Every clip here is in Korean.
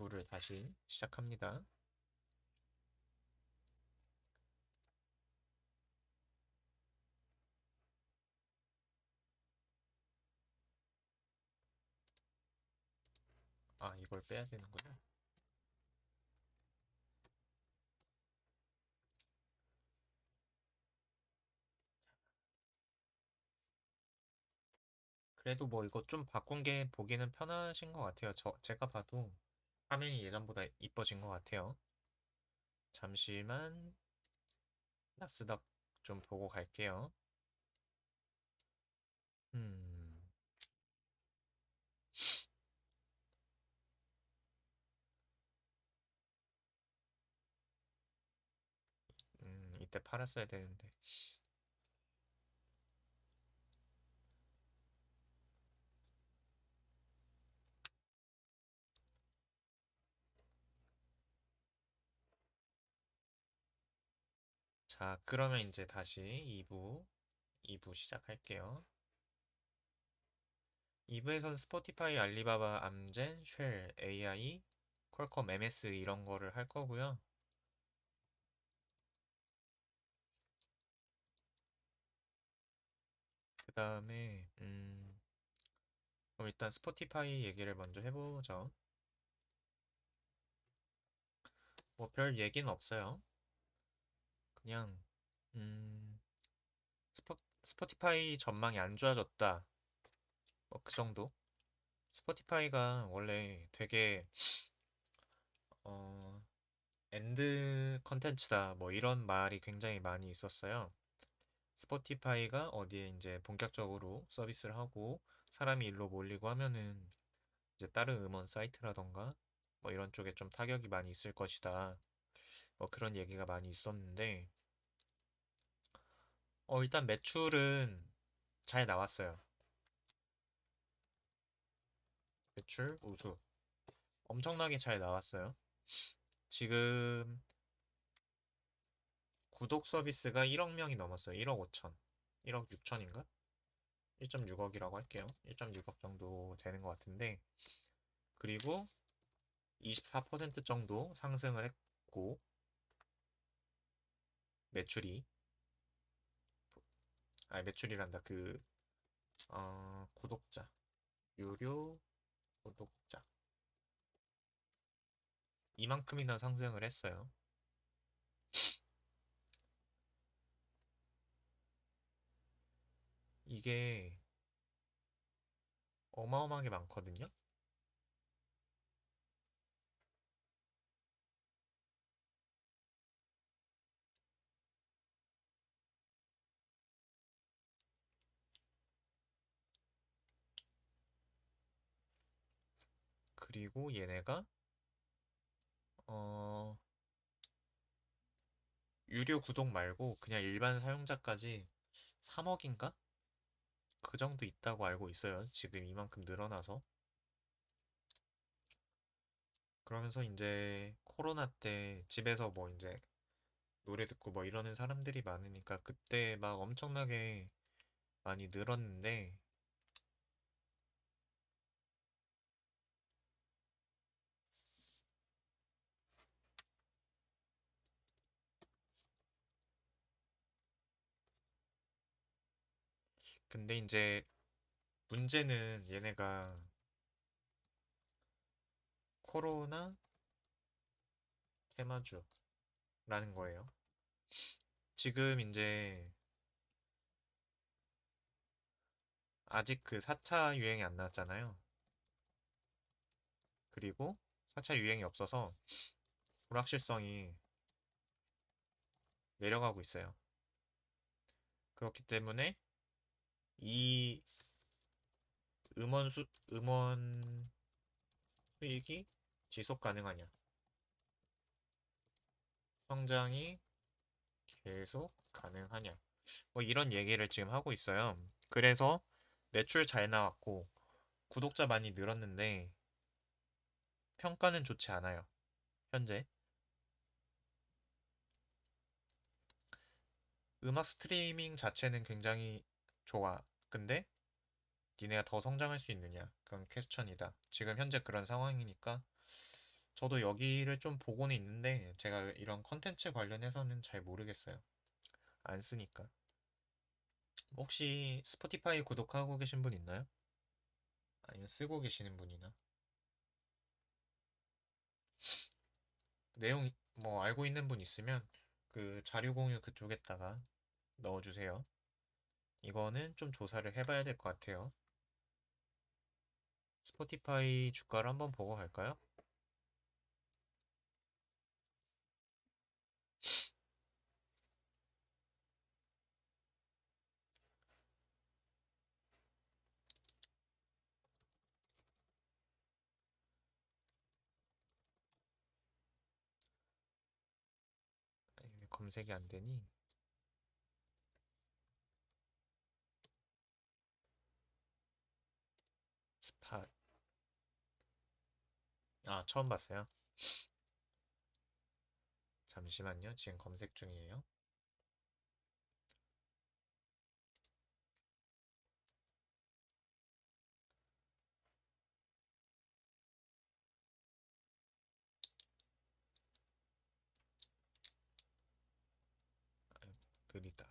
2부를 다시 시작합니다. 아, 이걸 빼야 되는구나. 그래도 뭐 이거 좀 바꾼 게 보기는 편하신 것 같아요. 저, 제가 봐도 화면이 예전보다 이뻐진 것 같아요. 잠시만 나스닥 좀 보고 갈게요. 음, 음, 이때 팔았어야 되는데. 자, 그러면 이제 다시 2부, 2부 시작할게요. 2부에서는 스포티파이, 알리바바, 암젠, 쉘, AI, 퀄컴, MS 이런 거를 할 거고요. 그 다음에, 음, 그럼 일단 스포티파이 얘기를 먼저 해보죠. 뭐 별 얘기는 없어요. 그냥, 음, 스포, 스포티파이 전망이 안 좋아졌다. 뭐 그 정도. 스포티파이가 원래 되게, 어, 엔드 컨텐츠다. 뭐 이런 말이 굉장히 많이 있었어요. 스포티파이가 어디에 이제 본격적으로 서비스를 하고 사람이 일로 몰리고 하면은 이제 다른 음원 사이트라던가 뭐 이런 쪽에 좀 타격이 많이 있을 것이다. 뭐 그런 얘기가 많이 있었는데 어 일단 매출은 잘 나왔어요. 매출 우수. 엄청나게 잘 나왔어요. 지금 구독 서비스가 1억 명이 넘었어요. 1억 5천. 1억 6천인가? 1.6억이라고 할게요. 1.6억 정도 되는 것 같은데 그리고 24% 정도 상승을 했고 매출이 아 매출이란다 그 어, 구독자 유료 구독자 이만큼이나 상승을 했어요. 이게 어마어마하게 많거든요. 그리고 얘네가 어 유료 구독 말고 그냥 일반 사용자까지 3억인가? 그 정도 있다고 알고 있어요. 지금 이만큼 늘어나서. 그러면서 이제 코로나 때 집에서 뭐 이제 노래 듣고 뭐 이러는 사람들이 많으니까 그때 막 엄청나게 많이 늘었는데 근데 이제 문제는 얘네가 코로나 테마주라는 거예요. 지금 이제 아직 그 4차 유행이 안 나왔잖아요. 그리고 4차 유행이 없어서 불확실성이 내려가고 있어요. 그렇기 때문에 이 음원 수, 음원 수익이 지속 가능하냐? 성장이 계속 가능하냐? 뭐 이런 얘기를 지금 하고 있어요. 그래서 매출 잘 나왔고 구독자 많이 늘었는데 평가는 좋지 않아요. 현재. 음악 스트리밍 자체는 굉장히 좋아. 근데 니네가 더 성장할 수 있느냐? 그건 퀘스천이다. 지금 현재 그런 상황이니까 저도 여기를 좀 보고는 있는데 제가 이런 컨텐츠 관련해서는 잘 모르겠어요. 안 쓰니까. 혹시 스포티파이 구독하고 계신 분 있나요? 아니면 쓰고 계시는 분이나? 내용 뭐 알고 있는 분 있으면 그 자료 공유 그쪽에다가 넣어주세요. 이거는 좀 조사를 해봐야 될 것 같아요. 스포티파이 주가를 한번 보고 갈까요? 왜 검색이 안 되니? 스팟. 아, 처음 봤어요. 잠시만요. 지금 검색 중이에요. 아유, 느리다.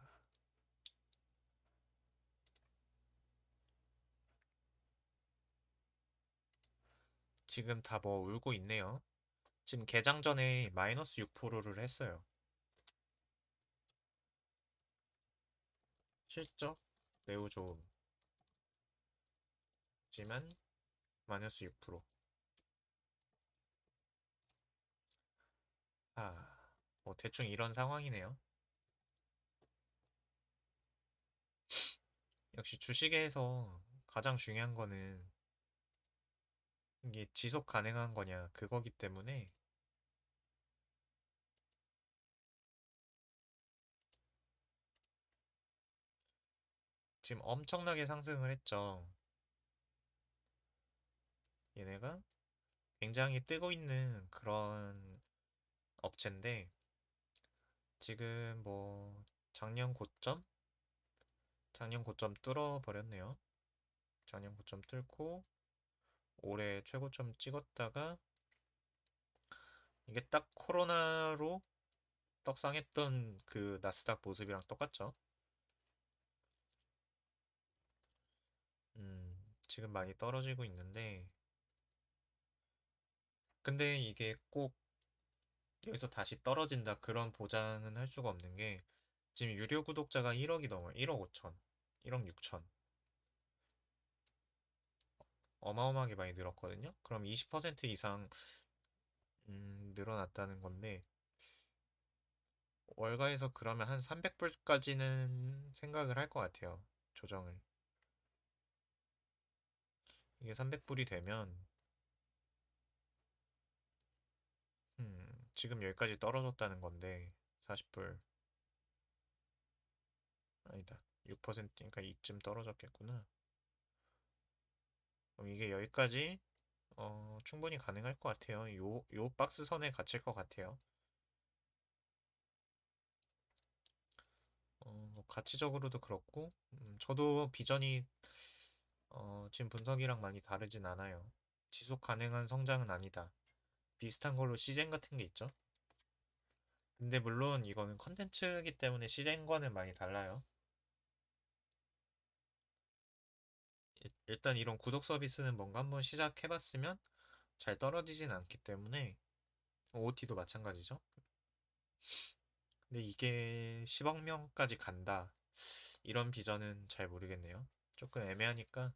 지금 다 뭐 울고 있네요. 지금 개장 전에 마이너스 6%를 했어요. 실적 매우 좋음. 하지만 마이너스 6%. 아, 뭐 대충 이런 상황이네요. 역시 주식에서 가장 중요한 거는 이게 지속 가능한 거냐 그거기 때문에 지금 엄청나게 상승을 했죠. 얘네가 굉장히 뜨고 있는 그런 업체인데 지금 뭐 작년 고점? 작년 고점 뚫어 버렸네요. 작년 고점 뚫고 올해 최고점 찍었다가 이게 딱 코로나로 떡상했던 그 나스닥 모습이랑 똑같죠. 음, 지금 많이 떨어지고 있는데 근데 이게 꼭 여기서 다시 떨어진다 그런 보장은 할 수가 없는 게 지금 유료 구독자가 1억이 넘어요. 1억 5천, 1억 6천. 어마어마하게 많이 늘었거든요. 그럼 20% 이상 음, 늘어났다는 건데 월가에서 그러면 한 300불까지는 생각을 할 것 같아요. 조정을. 이게 300불이 되면 음, 지금 여기까지 떨어졌다는 건데 40불 아니다 6%니까 이쯤 떨어졌겠구나 그럼 이게 여기까지 어, 충분히 가능할 것 같아요. 요, 요 박스 선에 갇힐 것 같아요. 어, 뭐 가치적으로도 그렇고 음, 저도 비전이 어, 지금 분석이랑 많이 다르진 않아요. 지속 가능한 성장은 아니다. 비슷한 걸로 시젠 같은 게 있죠? 근데 물론 이거는 컨텐츠이기 때문에 시젠과는 많이 달라요 일- 일단 이런 구독 서비스는 뭔가 한번 시작해봤으면 잘 떨어지진 않기 때문에 OOT도 마찬가지죠. 근데 이게 10억 명까지 간다. 이런 비전은 잘 모르겠네요. 조금 애매하니까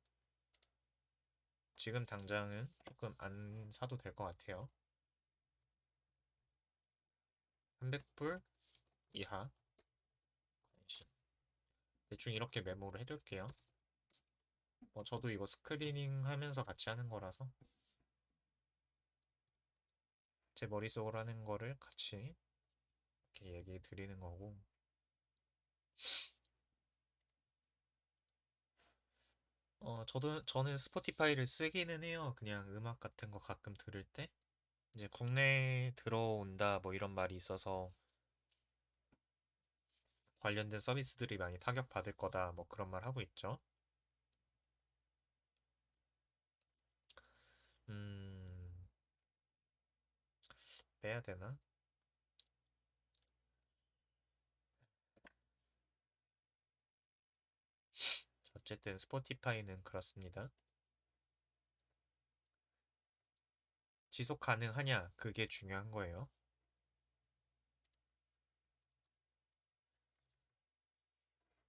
지금 당장은 조금 안 사도 될 것 같아요. 300불 이하. 대충 이렇게 메모를 해둘게요. 뭐 저도 이거 스크리닝 하면서 같이 하는 거라서 제 머릿속으로 하는 거를 같이 이렇게 얘기해 드리는 거고 어 저도 저는 스포티파이를 쓰기는 해요. 그냥 음악 같은 거 가끔 들을 때 이제 국내에 들어온다 뭐 이런 말이 있어서 관련된 서비스들이 많이 타격받을 거다 뭐 그런 말 하고 있죠. 빼야 되나? 어쨌든 스포티파이는 그렇습니다. 지속 가능하냐? 그게 중요한 거예요.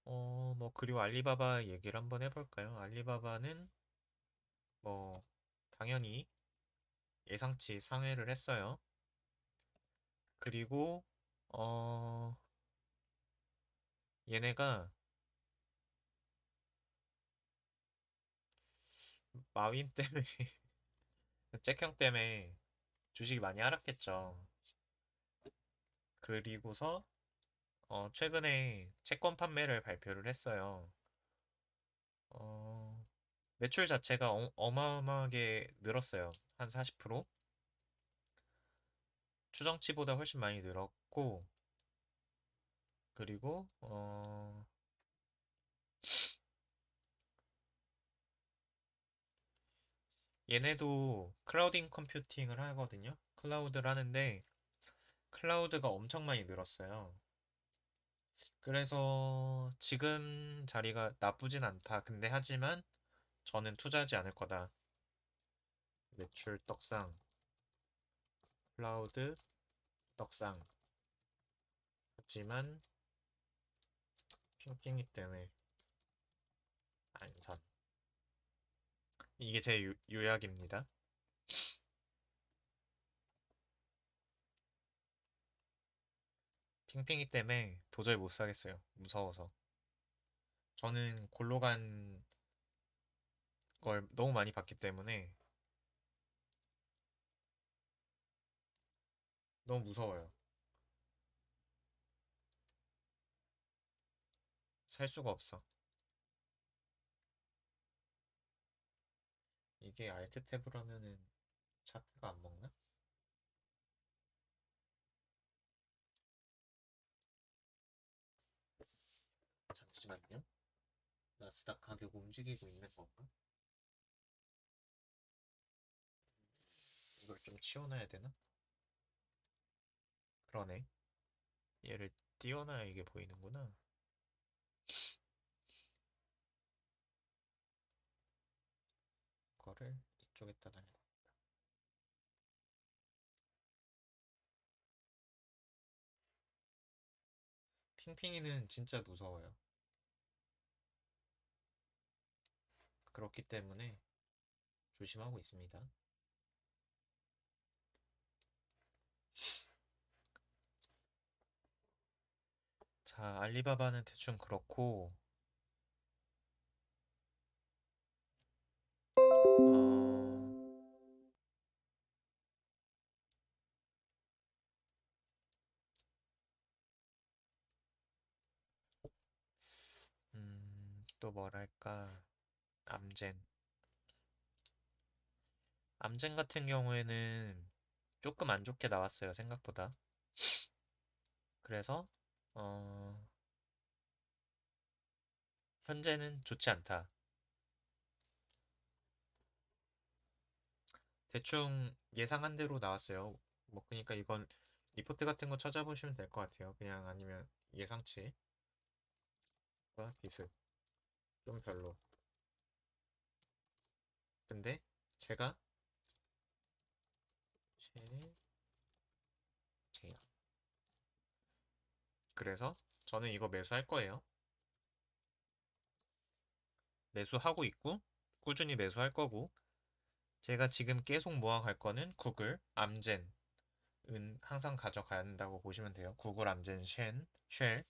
어, 뭐, 그리고 알리바바 얘기를 한번 해볼까요? 알리바바는 뭐, 당연히 예상치 상회를 했어요. 그리고, 어, 얘네가 마윈 때문에, 잭형 때문에 주식이 많이 하락했죠. 그리고서, 어, 최근에 채권 판매를 발표를 했어요. 어, 매출 자체가 어, 어마어마하게 늘었어요. 한 40%? 추정치보다 훨씬 많이 늘었고, 그리고, 어, 얘네도 클라우딩 컴퓨팅을 하거든요. 클라우드를 하는데, 클라우드가 엄청 많이 늘었어요. 그래서 지금 자리가 나쁘진 않다. 근데 하지만 저는 투자하지 않을 거다. 매출 떡상, 클라우드 떡상. 하지만 핑핑이 때문에 안산. 이게 제 요, 요약입니다. 핑핑이 때문에 도저히 못 사겠어요. 무서워서. 저는 골로 간 걸 너무 많이 봤기 때문에 너무 무서워요. 살 수가 없어. 이게 알트 탭으로 하면은 차트가 안 먹나? 잠시만요. 나스닥 가격 움직이고 있는 건가? 이걸 좀 치워놔야 되나? 그러네. 얘를 띄워놔야 이게 보이는구나. 거를 이쪽에다 돼. 핑핑이는 진짜 무서워요. 그렇기 때문에 조심하고 있습니다. 자, 알리바바는 대충 그렇고, 어, 음, 또 뭐랄까, 암젠. 암젠 같은 경우에는 조금 안 좋게 나왔어요, 생각보다. 그래서, 어, 현재는 좋지 않다. 대충 예상한 대로 나왔어요. 뭐, 그러니까 이건 리포트 같은 거 찾아보시면 될 것 같아요. 그냥 아니면 예상치. 와, 비슷. 좀 별로. 근데 제가 제 제약. 그래서 저는 이거 매수할 거예요. 매수하고 있고 꾸준히 매수할 거고 제가 지금 계속 모아갈 거는 구글, 암젠, 은 항상 가져가야 한다고 보시면 돼요. 구글, 암젠, 쉔, 쉘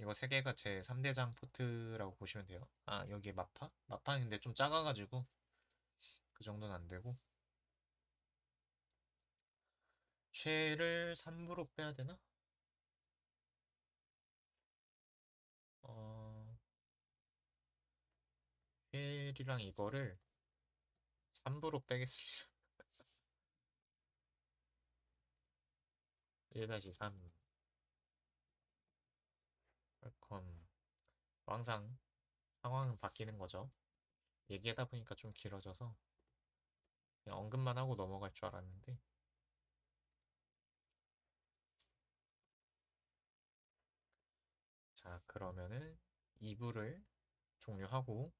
이거 세 개가 제 3대장 포트라고 보시면 돼요. 아 여기 마파? 마파는 근데 좀 작아가지고 그 정도는 안 되고 쉘을 3부로 빼야 되나? 어 쉘이랑 이거를 3부로 빼겠습니다. 1-3 퀄컴 항상 상황은 바뀌는 거죠. 얘기하다 보니까 좀 길어져서 그냥 언급만 하고 넘어갈 줄 알았는데 자, 그러면은 2부를 종료하고